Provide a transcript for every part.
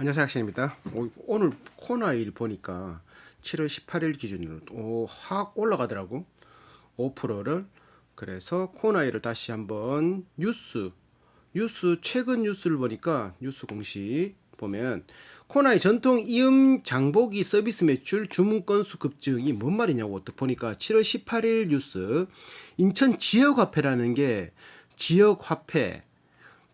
안녕하세요 학생입니다. 오- 오늘 코나일 보니까 7월 18일 기준으로 오, 확 올라가더라고. 5%를. 그래서 코나일을 다시 한번 뉴스 뉴스 최근 뉴스를 보니까 뉴스 공시 보면 코나이 전통 이음 장보기 서비스 매출 주문 건수 급증이 뭔 말이냐고 또 보니까 7월 18일 뉴스. 인천 지역 화폐라는 게 지역 화폐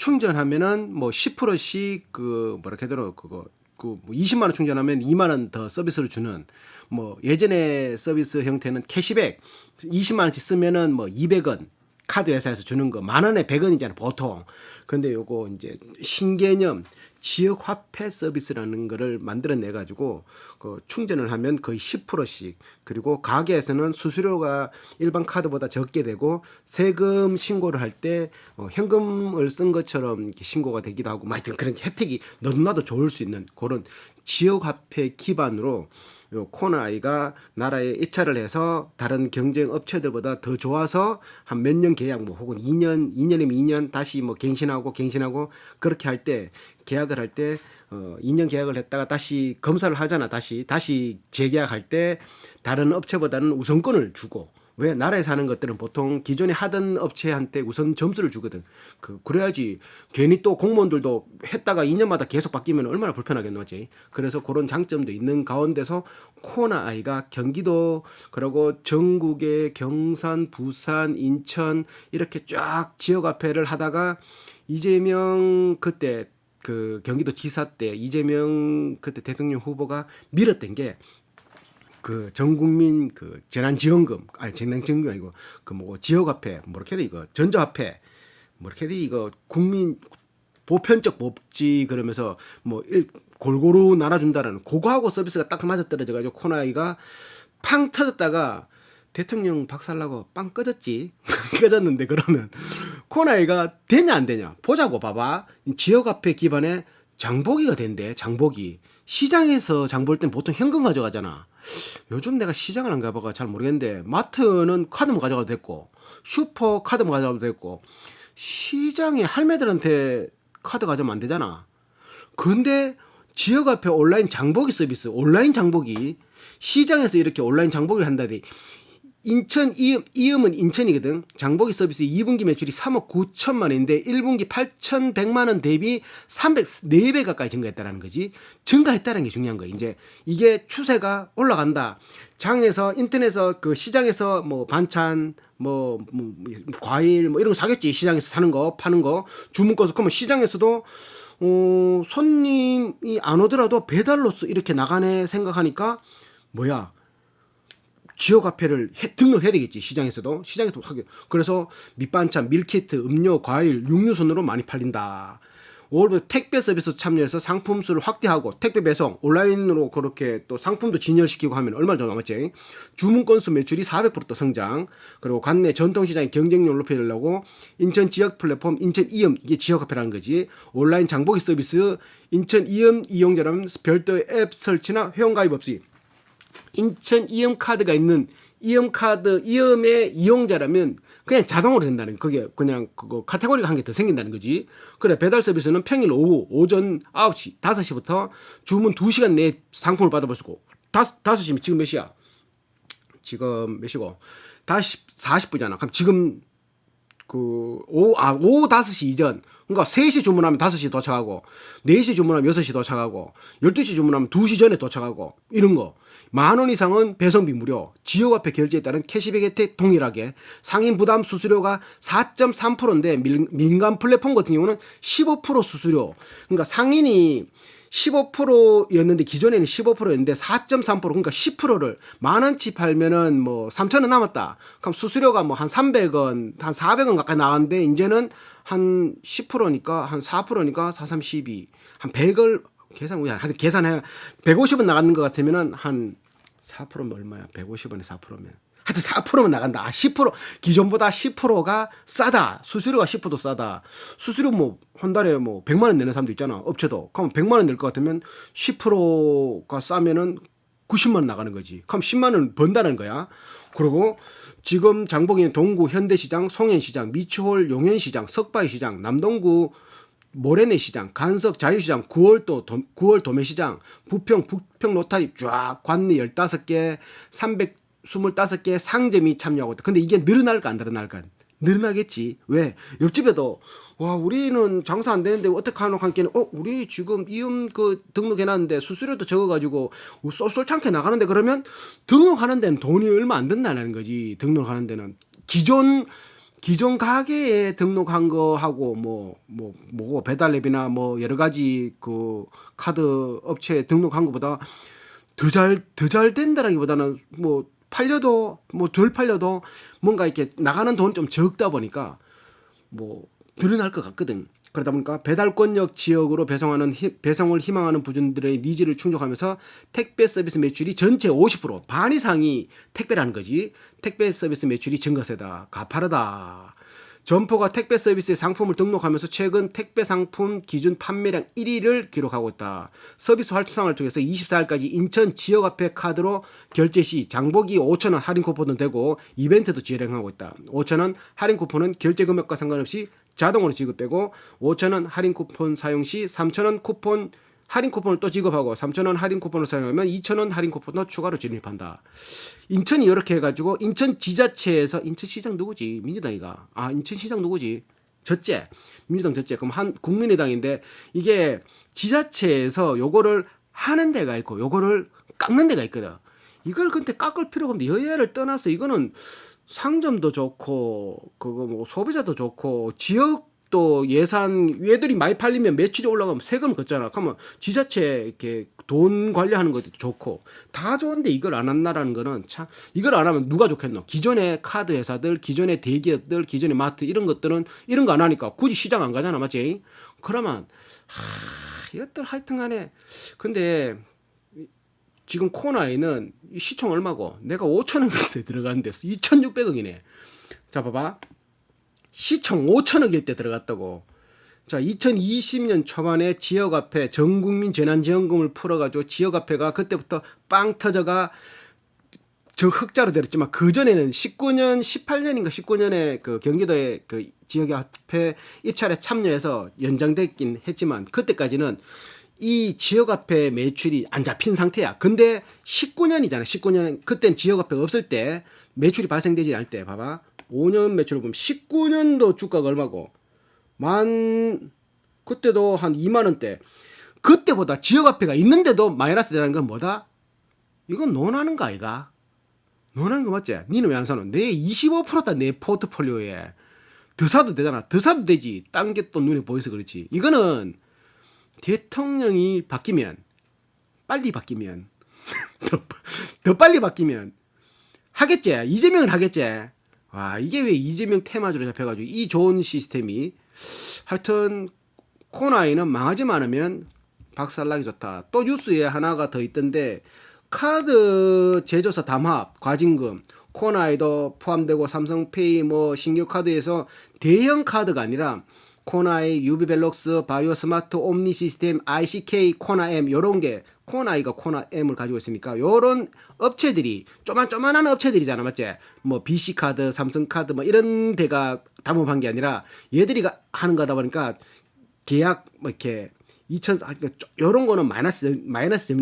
충전하면은 뭐 10%씩 그 뭐라 해더라 그거 그뭐 20만 원 충전하면 2만 원 더 서비스를 주는 뭐 예전에 서비스 형태는 캐시백 20만 원씩 쓰면은 뭐 200원 카드 회사에서 주는 거 만 원에 100원이잖아 보통. 근데 요거 이제 신개념 지역 화폐 서비스라는 거를 만들어내 가지고 그 충전을 하면 거의 10%씩. 그리고 가게에서는 수수료가 일반 카드보다 적게 되고 세금 신고를 할 때 어, 현금을 쓴 것처럼 신고가 되기도 하고 뭐 하여튼 그런 혜택이 너도나도 좋을 수 있는 그런 지역 화폐 기반으로 요 코나이가 나라에 입찰을 해서 다른 경쟁 업체들보다 더 좋아서 한 몇 년 계약 뭐 혹은 2년 2년이면 2년 다시 뭐 갱신하고 갱신하고 그렇게 할 때 계약을 할 때 어 2년 계약을 했다가 다시 검사를 하잖아 다시. 다시 재계약할 때 다른 업체보다는 우선권을 주고 왜 나라에 사는 것들은 보통 기존에 하던 업체한테 우선 점수를 주거든. 그 그래야지 괜히 또 공무원들도 했다가 2년마다 계속 바뀌면 얼마나 불편하겠노지. 그래서 그런 장점도 있는 가운데서 코나 아이가 경기도 그리고 전국의 경산, 부산, 인천 이렇게 쫙 지역 화폐를 하다가 이재명 그때 그 경기도 지사 때 이재명 그때 대통령 후보가 밀었던 게 그 전국민 그 재난지원금 아니 재난지원금 아니고 그뭐 지역화폐 뭐 이렇게 돼 이거. 전자화폐. 뭐 이렇게 돼 이거. 국민 보편적 법지 그러면서 뭐 일, 골고루 나눠준다라는 그거하고 서비스가 딱 맞아 떨어져 가지고 코나이가 팡 터졌다가 대통령 박살나고 빵 꺼졌지. 꺼졌는데 그러면 코나이가 되냐 안 되냐? 보자고 봐봐. 지역 화폐 기반의 장보기가 된대 장보기 시장에서 장 볼 땐 보통 현금 가져가잖아. 요즘 내가 시장을 안 가봐가 잘 모르겠는데 마트는 카드만 가져가도 됐고 슈퍼 카드만 가져가도 됐고 시장에 할매들한테 카드 가져가면 안 되잖아. 근데 지역화폐 온라인 장보기 서비스 온라인 장보기 시장에서 이렇게 온라인 장보기를 한다니 인천 이음, 이음은 인천이거든. 장보기 서비스 2분기 매출이 3억 9천만 원인데 1분기 8,100만 원 대비 300, 4배 가까이 증가했다라는 거지. 증가했다는 게 중요한 거야. 이제 이게 추세가 올라간다. 장에서 인터넷에서 그 시장에서 뭐 반찬 뭐, 뭐 과일 뭐 이런 거 사겠지. 시장에서 사는 거, 파는 거. 주문 거서 그러면 시장에서도 어, 손님이 안 오더라도 배달로서 이렇게 나가네 생각하니까 뭐야? 지역 화폐를 해- 등록해야 되겠지 시장에서도. 시장에서 하게. 그래서 밑반찬 밀키트 음료 과일 육류 순으로 많이 팔린다. 5월부터 택배 서비스 참여해서 상품 수를 확대하고 택배 배송 온라인으로 그렇게 또 상품도 진열시키고 하면 얼마나 더 남았지? 주문 건수 매출이 400%또 성장. 그리고 관내 전통 시장의 경쟁력을 높이려고 인천 지역 플랫폼 인천 이음 이게 지역 화폐라는 거지. 온라인 장보기 서비스 인천 이음 이용자라면 별도의 앱 설치나 회원 가입 없이 인천 이음 카드가 있는 이음 카드 이음의 이용자라면 그냥 자동으로 된다는 거. 그게 그냥 그거 카테고리가 한 개 더 생긴다는 거지. 그래 배달 서비스는 평일 오후 오전 9시 5시부터 주문 2시간 내에 상품을 받아볼 수 있고 5, 5시면 지금 몇 시야? 지금 몇 시고? 다시 40분이잖아. 그럼 지금 그, 오, 아, 오후 5시 이전. 그러니까 3시 주문하면 5시 도착하고, 4시 주문하면 6시 도착하고, 12시 주문하면 2시 전에 도착하고, 이런 거. 만 원 이상은 배송비 무료, 지역화폐 결제에 따른 캐시백 혜택 동일하게, 상인 부담 수수료가 4.3%인데, 민, 민간 플랫폼 같은 경우는 15% 수수료. 그러니까 상인이 15%였는데 기존에는 15%였는데 4.3% 그러니까 10%를 만 원치 팔면은 뭐 3천 원 남았다. 그럼 수수료가 뭐 한 300원, 한 400원 가까이 나왔는데 이제는 한 10%니까 한 4%니까 4, 3, 12. 한 100을 계산 우야 계산해 150원 나가는 것 같으면은 한 4%면 얼마야? 150원에 4%면 하여튼 4%면 나간다. 아, 10% 기존보다 10%가 싸다. 수수료가 10%도 싸다. 수수료 뭐 한 달에 뭐 100만 원 내는 사람도 있잖아. 업체도. 그럼 100만 원 낼 것 같으면 10%가 싸면은 90만 원 나가는 거지. 그럼 10만 원 번다는 거야. 그리고 지금 장복인 동구 현대시장, 송현시장, 미추홀 용현시장, 석바위시장, 남동구 모래내 시장, 간석 자유시장, 9월 도 9월 도매시장, 부평 부평 로타리 쫙 관내 15개, 325개 상점이 참여하고 있다. 근데 이게 늘어날까 안 늘어날까? 늘어나겠지. 왜? 옆집에도 와 우리는 장사 안 되는데 어떻게 하노 한께는 어 우리 지금 이음 그 등록해놨는데 수수료도 적어가지고 쏠쏠창게 나가는데 그러면 등록하는 데는 돈이 얼마 안 든다는 거지. 등록하는 데는 기존 기존 가게에 등록한 거 하고 뭐 뭐뭐 배달앱이나 뭐 여러 가지 그 카드 업체에 등록한 것보다 더 잘 더 잘 된다라기보다는 뭐 팔려도 뭐 덜 팔려도 뭔가 이렇게 나가는 돈 좀 적다 보니까 뭐 늘어날 것 같거든. 그러다 보니까 배달권역 지역으로 배송하는 희- 배송을 희망하는 부준들의 니즈를 충족하면서 택배 서비스 매출이 전체 50%반 이상이 택배라는 거지. 택배 서비스 매출이 증가세다. 가파르다. 점포가 택배 서비스의 상품을 등록하면서 최근 택배 상품 기준 판매량 1위를 기록하고 있다. 서비스 활성화를 통해서 24일까지 인천 지역 화폐 카드로 결제 시 장보기 5,000원 할인 쿠폰도 되고 이벤트도 진행하고 있다. 5,000원 할인 쿠폰은 결제 금액과 상관없이 자동으로 지급되고 5,000원 할인 쿠폰 사용 시 3,000원 쿠폰 할인 쿠폰을 또 지급하고 3,000원 할인 쿠폰을 사용하면 2,000원 할인 쿠폰도 추가로 진입한다. 인천이 이렇게 해가지고 인천 지자체에서 인천시장 누구지? 민주당이가. 아 인천시장 누구지? 졌제. 민주당 졌제. 그럼 한 국민의당인데 이게 지자체에서 요거를 하는 데가 있고 요거를 깎는 데가 있거든. 이걸 근데 깎을 필요가 없는데 여야를 떠나서 이거는 상점도 좋고 그거 뭐 소비자도 좋고 지역 도 예산 얘들이 많이 팔리면 매출이 올라가면 세금 걷잖아. 그러면 지자체 이렇게 돈 관리하는 것도 좋고 다 좋은데 이걸 안 한다라는 거는 참 이걸 안 하면 누가 좋겠노? 기존의 카드 회사들, 기존의 대기업들, 기존의 마트 이런 것들은 이런 거 안 하니까 굳이 시장 안 가잖아, 맞지? 그러면 하 이것들 하여튼간에 근데 지금 코나에는 이 시총 얼마고? 내가 5천 원에 들어갔는데 2,600억이네. 자, 봐봐. 시총 5천억일 때 들어갔다고. 자, 2020년 초반에 지역화폐 전국민 재난지원금을 풀어가지고 지역화폐가 그때부터 빵 터져가 저 흑자로 내렸지만 그 전에는 19년, 18년인가 19년에 그 경기도의 그 지역화폐 입찰에 참여해서 연장됐긴 했지만 그때까지는 이 지역화폐 매출이 안 잡힌 상태야. 근데 19년이잖아. 19년 그땐 지역화폐가 없을 때 매출이 발생되지 않을 때 봐봐. 5년 매출을 보면 19년도 주가가 얼마고 만 그때도 한 2만 원대. 그때보다 지역 화폐가 있는데도 마이너스 되는 건 뭐다? 이건 논하는 거 아이가? 논하는 거 맞지? 니는 왜 안 사노? 내 25%다 내 포트폴리오에. 더 사도 되잖아. 더 사도 되지. 딴 게 또 눈에 보여서 그렇지. 이거는 대통령이 바뀌면 빨리 바뀌면 더, 더 빨리 바뀌면 하겠지. 이재명은 하겠지. 와 이게 왜 이재명 테마주로 잡혀가지고 이 좋은 시스템이 하여튼 코나이는 망하지 않으면 박살나기 좋다. 또 뉴스에 하나가 더 있던데 카드 제조사 담합 과징금 코나이도 포함되고 삼성페이 뭐 신규 카드에서 대형 카드가 아니라 코나이, 유비벨록스, 바이오 스마트, 옴니 시스템, ICK, 코나M 요런 게 코나이가 코나M을 가지고 있으니까 요런 업체들이 쪼만쪼만한 업체들이잖아 맞지? 뭐 BC카드, 삼성 카드 뭐 이런 데가 담합한 게 아니라 얘들이 가- 하는 거다 보니까 계약 뭐 이렇게 2000 아, 그러니까 쪼- 요런 거는 마이너스 마이너스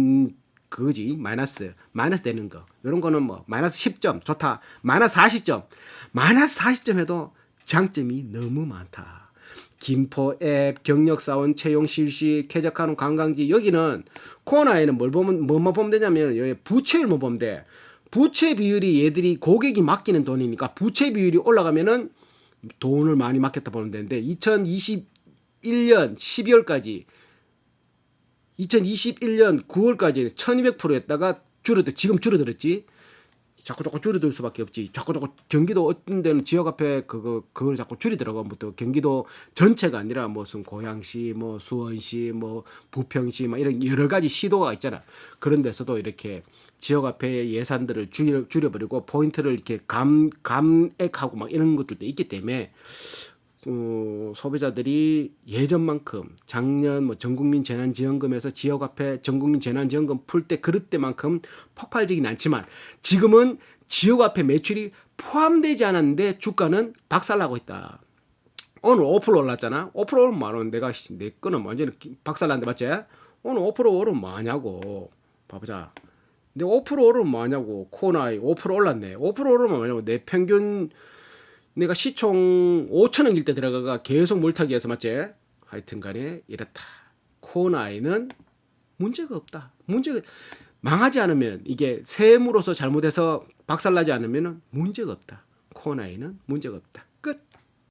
그거지. 마이너스 마이너스 되는 거. 요런 거는 뭐 마이너스 10점 좋다. 마이너스 40점. 마이너스 40점 해도 장점이 너무 많다 김포 앱 경력 사원 채용 실시 쾌적한 관광지 여기는 코너에는 뭘 보면 뭐만 보면 되냐면 여기 부채율만 보면 돼 부채 비율이 얘들이 고객이 맡기는 돈이니까 부채 비율이 올라가면은 돈을 많이 맡겼다 보면 되는데 2021년 12월까지 2021년 9월까지 1200%였다가 줄어들 지금 줄어들었지. 자꾸 자꾸 줄어들 수밖에 없지. 자꾸 자꾸 경기도 어떤 데는 지역 앞에 그거 그걸 자꾸 줄이더라고. 뭐또 경기도 전체가 아니라 무슨 고양시, 뭐 수원시, 뭐 부평시, 막 이런 여러 가지 시도가 있잖아. 그런 데서도 이렇게 지역 앞에 예산들을 줄여 줄여버리고 포인트를 이렇게 감 감액하고 막 이런 것들도 있기 때문에 어, 소비자들이 예전만큼 작년 뭐 전국민 재난지원금에서 지역 앞에 전국민 재난지원금 풀 때 그럴 때만큼 폭발적이진 않지만 지금은 지역 앞에 매출이 포함되지 않았는데 주가는 박살나고 있다. 오늘 5% 올랐잖아. 5% 오르면 많은 내가 씨, 내 거는 완전히 기- 박살났는데 맞지? 오늘 5% 오르면 뭐하냐고. 봐보자. 근데 5% 오르면 뭐하냐고. 코나이 5% 올랐네. 5% 오르면 뭐냐고. 내 평균 내가 시총 5천 원 일 때 들어가가 계속 물타기해서 맞지? 하여튼 간에 이렇다. 코나이는 문제가 없다. 문제가 망하지 않으면 이게 세무로서 잘못해서 박살나지 않으면 문제가 없다. 코나이는 문제가 없다.